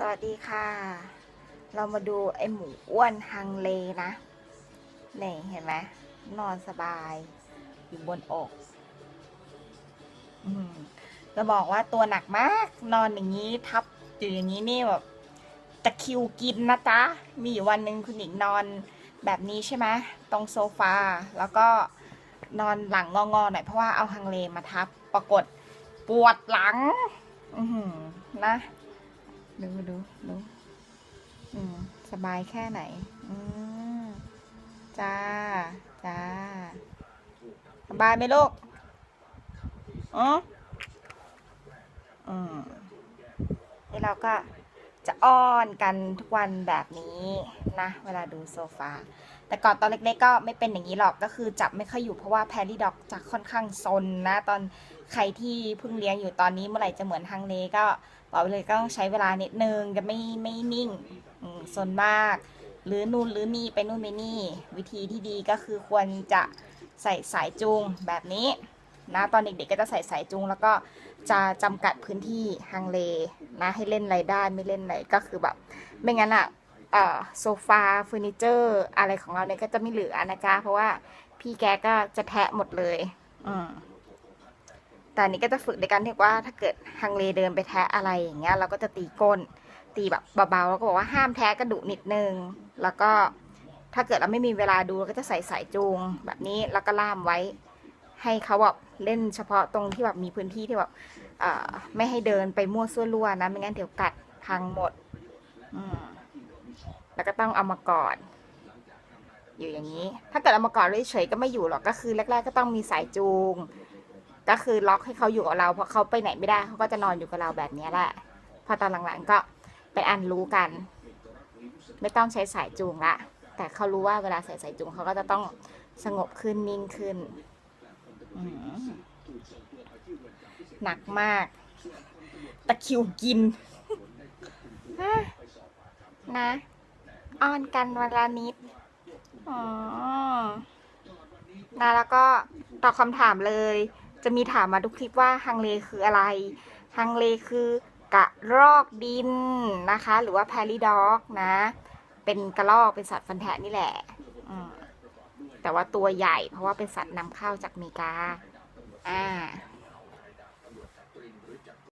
สวัสดีค่ะ เรามาดูไอหมูอ้วนฮังเลนะนี่เห็นไหมนอนสบาย อยู่บนอกอืมจะบอกว่าตัวหนักมาก นอนอย่างนี้ทับอยู่อย่างนี้นี่แบบตะคิวกินนะจ๊ะ มีอยู่วันหนึ่งคุณหญิงนอนแบบนี้ใช่ไหมตรงโซฟา แล้วก็นอนหลังงอๆหน่อยเพราะว่าเอาฮังเลมาทับ ปรากฏปวดหลัง อืนะ ดูดูดูอืมสบายแค่ไหน อืมจ้า จ้า สบายไหมลูกอืมอืมนี่เราก็จะอ้อนกันทุกวันแบบนี้นะ เวลาดูโซฟา แต่ก่อนตอนเล็กๆก็ไม่เป็นอย่างนี้หรอกก็คือจับไม่ค่อยอยู่เพราะว่าแพรรี่ด็อกจะค่อนข้างซนนะ ตอนใครที่เพิ่งเลี้ยงอยู่ตอนนี้เมื่อไหร่จะเหมือนทางเลก็บอกเลยก็ต้องใช้เวลานิดนึงจะไม่ไม่นิ่งอืมสนมาก หรือนู่นหรือนี่ไปนู่นไปนี่ วิธีที่ดีก็คือควรจะใส่สายจูงแบบนี้นะตอนเด็กๆก็จะใส่สายจูงแล้วก็จะจำกัดพื้นที่ฮังเลนะให้เล่นอะไรได้ไม่เล่นอะไรก็คือแบบ ไม่งั้นอะเอ่อ โซฟาเฟอร์นิเจอร์อะไรของเราเนี่ยก็จะไม่เหลือนะจ๊ะ เพราะว่าพี่แกก็จะแทะหมดเลย อืมแต่อันนี้ก็จะฝึกในการที่ว่าถ้าเกิดฮังเลเดินไปแทะอะไรอย่างเงี้ย เราก็จะตีก้น ตีแบบเบาๆแล้วก็บอกว่าห้ามแทะกระดุนิดนึง แล้วก็ถ้าเกิดเราไม่มีเวลาดูเราก็จะใส่สายจูงแบบนี้แล้วก็ล่ามไว้ ให้เขาแบบเล่นเฉพาะตรงที่แบบมีพื้นที่ที่แบบเอ่อไม่ให้เดินไปมั่วซั่วรั่วนะไม่งั้นเดี๋ยวกัดพังหมด อืม แล้วก็ต้องเอามากอดอยู่อย่างนี้ ถ้าเกิดเอามากอดเฉยๆก็ไม่อยู่หรอกก็คือแรก ๆ ก็ต้องมีสายจูง ก็คือล็อกให้เขาอยู่กับเราเพราะเขาไปไหนไม่ได้เขาก็จะนอนอยู่กับเราแบบนี้แหละ พอตอนหลังๆก็เป็นอันรู้กัน ไม่ต้องใช้สายจูงละแต่เขารู้ว่าเวลาใส่สายจูงเขาก็จะต้องสงบขึ้นนิ่งขึ้นหนักมาก ตะคิวกินนะ อ้อนกันวันละนิด อ๋อนะแล้วก็ตอบคำถามเลย จะมีถามมาทุกคลิปว่าฮังเลคืออะไร ฮังเลคือกระรอกดินนะคะ หรือว่าแพรี่ด็อกนะ เป็นกระรอกเป็นสัตว์ฟันแทะนี่แหละอืมแต่ว่าตัวใหญ่เพราะว่าเป็นสัตว์นำเข้าจากอเมริกา อ่า